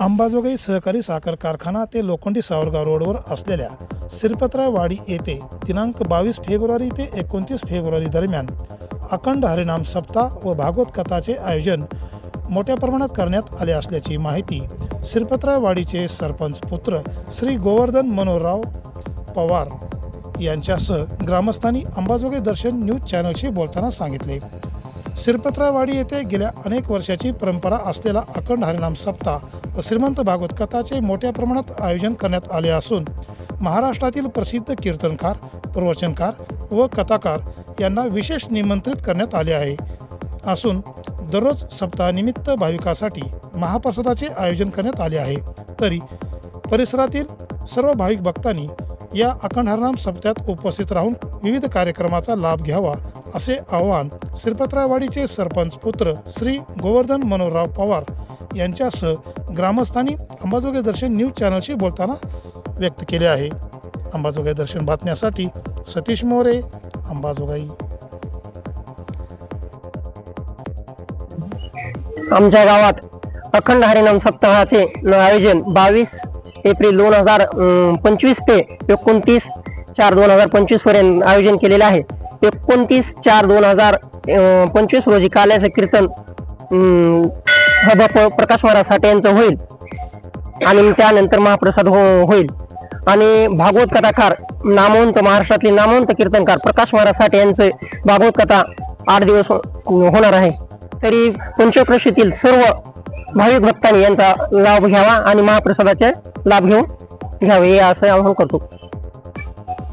अंबाजोगाई सहकारी साखर कारखाना ते लोखंडी सावरगाव रोडवर असलेल्या सिरपत्रावाडी येथे दिनांक बावीस फेब्रुवारी ते एकोणतीस फेब्रुवारी दरम्यान अखंड हरिनाम सप्ताह व भागवत कथाचे आयोजन मोठ्या प्रमाणात करण्यात आले असल्याची माहिती सिरपत्रावाडीचे सरपंच पुत्र श्री गोवर्धन मनोहरराव पवार यांच्यासह ग्रामस्थांनी अंबाजोगाई दर्शन न्यूज चॅनलशी बोलताना सांगितले. सिरपत्रावाडी येथे गेल्या अनेक वर्षाची परंपरा असलेला अखंड हरिनाम सप्ताह व श्रीमंत भागवत कथाचे मोठ्या प्रमाणात आयोजन करण्यात आले असून महाराष्ट्रातील प्रसिद्ध कीर्तनकार प्रवचनकार व कथाकार यांना विशेष निमंत्रित करण्यात आले आहे. असून दररोज सप्ताहानिमित्त भाविकासाठी महाप्रसादाचे आयोजन करण्यात आले आहे. तरी परिसरातील सर्व भाविक भक्तांनी या अखंड हरनाम सप्त्यात उपस्थित राहून विविध कार्यक्रमाचा लाभ घ्यावा असे आवाहन श्रीपत्रावाडीचे सरपंच पुत्र श्री गोवर्धन मनोहरराव पवार यांच्यासह ग्रामस्थांनी अंबाजोगाई दर्शन न्यूज चॅनलशी बोलताना व्यक्त केले आहे. अंबाजोगाई दर्शन बातम्यासाठी सतीश मोरे अंबाजोगाई. आमच्या गावात अखंड हरिनाम सप्ताहाचे आयोजन बावीस एप्रिल दोन हजार पंचवीस ते एकोणतीस चार दोन हजार पंचवीसपर्यंत आयोजन केलेले आहे. एकोणतीस चार दोन हजार पंचवीस रोजी काल्याचं कीर्तन अं, सभा प्रकाश महाराज साठे यांचं होईल. आणि त्यानंतर महाप्रसाद हो होईल. आणि भागवत कथाकार नामवंत महाराष्ट्रातले नामवंत कीर्तनकार प्रकाश महाराज साठे यांचे भागवत कथा आठ दिवस होणार आहे. तरी पंचक्रोशीतील सर्व भाविक भक्तांनी यांचा लाभ घ्यावा आणि महाप्रसादाचे लाभ घेऊन घ्यावे हे असं आवाहन करतो.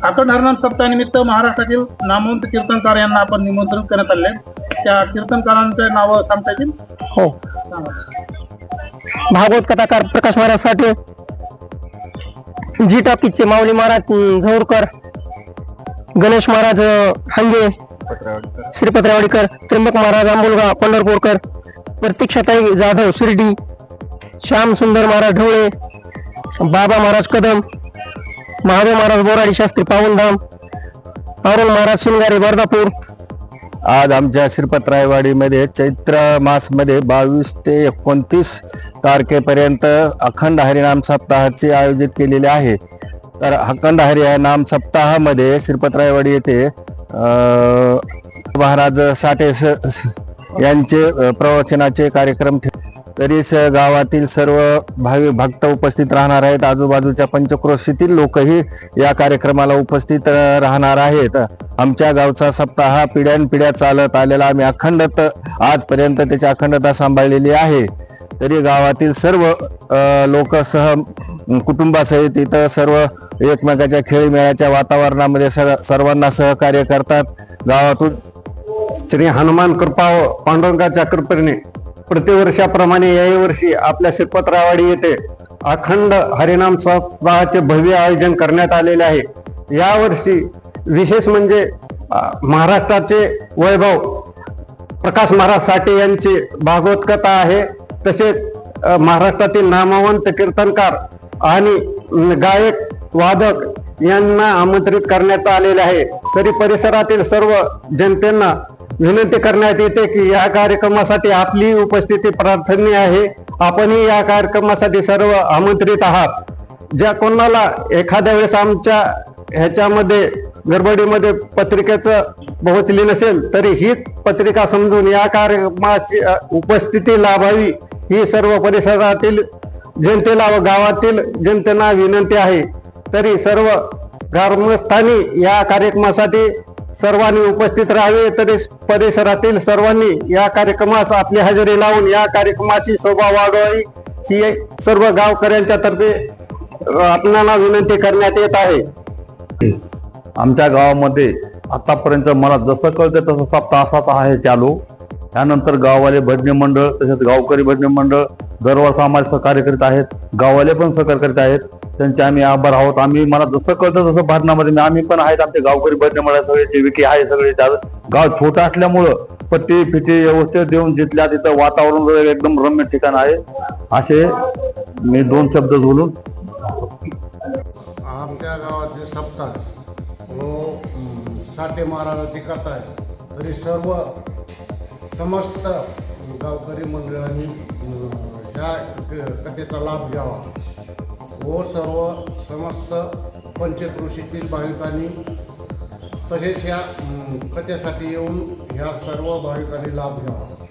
आता हरिनाम सप्ताहानिमित्त महाराष्ट्रातील नामवंत कीर्तनकार यांना आपण निमंत्रण करण्यात आले त्या कीर्तनकारांचे नाव सांगता येतील? हो. भागवत कथाकार प्रकाश महाराज साठे जी टॉकीजचे माऊली महाराज अं, गणेश महाराज अं, हांगे श्रीपत्रावाडीकर त्र्यंबक महाराज आंबुलगा पंढरपूरकर प्रतीक्षाताई जाधव शिर्डी श्याम सुंदर महाराज ढवळे बाबा महाराज कदम महादेव महाराज बोराडी शास्त्री पावनधाम अरुण महाराज शिंगारे बर्दापूर आज आमच्या श्रीपत्रायवाडीमध्ये चैत्र मासमध्ये बावीस ते एकोणतीस तारखेपर्यंत अखंड हरिनाम सप्ताहाचे आयोजित केलेले आहे. तर अखंड हरिनाम सप्ताहामध्ये श्रीपत्रायवाडी येथे महाराज साठे स- यांचे प्रवचनाचे कार्यक्रम तरीच तरी स- गावातील सर्व भावी भक्त उपस्थित राहणार आहेत. आजूबाजूच्या पंचक्रोशीतील लोकही या कार्यक्रमाला उपस्थित राहणार आहेत. आमच्या गावचा सप्ताह हा पिढ्यानपिढ्या चालत आलेला. आम्ही अखंडत आजपर्यंत त्याची अखंडता सांभाळलेली आहे. तरी गावातील सर्व लोक सह कुटुंबासहित इथं सर्व एकमेकाच्या खेळीमेळ्याच्या वातावरणामध्ये सग- सर्वांना सहकार्य करतात. गावातून श्री हनुमान कृपा पांडुरंगाच्या कृपेने प्रतिवर्षाप्रमाणे याही वर्षी आपल्या शिरपतरावाडी येथे अखंड हरिनाम सप्ताहाचे भव्य आयोजन करण्यात आलेले आहे. यावर्षी विशेष म्हणजे महाराष्ट्राचे वैभव प्रकाश महाराज साठे यांची भागवत कथा आहे. तसेच महाराष्ट्रातील नामवंत कीर्तनकार आणि गायक वादक यांना आमंत्रित करण्यात आलेले आहे. तरी परिसरातील सर्व जनतेना विनंती करण्यात येते की या कार्यक्रमासाठी आपली उपस्थिती प्रार्थनीय आहे. आपणही या कार्यक्रमासाठी सर्व आमंत्रित आहात. ज्या कोणाला एखाद्या वेळेस आमच्या ह्याच्यामध्ये गडबडीमध्ये पत्रिकेचं पोहोचली नसेल तरी हीच पत्रिका समजून या कार्यक्रमाची उपस्थिती लाभावी ही सर्व परिसरातील जनतेला व गावातील जनतेला विनंती आहे. तरी सर्व ग्रामस्थांनी या कार्यक्रमासाठी सर्वांनी उपस्थित राहावे. तरी परिसरातील सर्वांनी या कार्यक्रमास आपली हजेरी लावून या कार्यक्रमाची शोभा वाढवावी. ही सर्व गावकऱ्यांच्या तर्फे आपणाला विनंती करण्यात येत आहे. आमच्या गावामध्ये आतापर्यंत मला जसं कळतं तसं सप्ताह असाच आहे चालू. त्यानंतर गाववाले भजनी मंडळ तसेच गावकरी भजनी मंडळ दरवर्ष आम्हाला सहकार्य करीत आहेत. गाववाले पण सहकार्य करीत आहेत. त्यांचे आम्ही आभार आहोत. आम्ही मला जसं कळतं तसं भजनामध्ये आम्ही पण आहेत आमचे गावकरी भजनी मंडळ सगळे जे विकी आहे सगळे त्या- गाव छोटं असल्यामुळं पट्टी फिटी व्यवस्थित देऊन जिथल्या तिथं वातावरण एकदम रम्य ठिकाण आहे. असे मी दोन शब्द बोलून आमच्या गावाचे सप्ताह साठे महाराजाची कथा आहे. तरी सर्व समस्त गावकरी मंडळांनी ह्या कथेचा लाभ घ्यावा. व सर्व समस्त पंचकृषीतील भाविकांनी तसेच ह्या कथेसाठी येऊन ह्या सर्व भाविकांनी लाभ घ्यावा.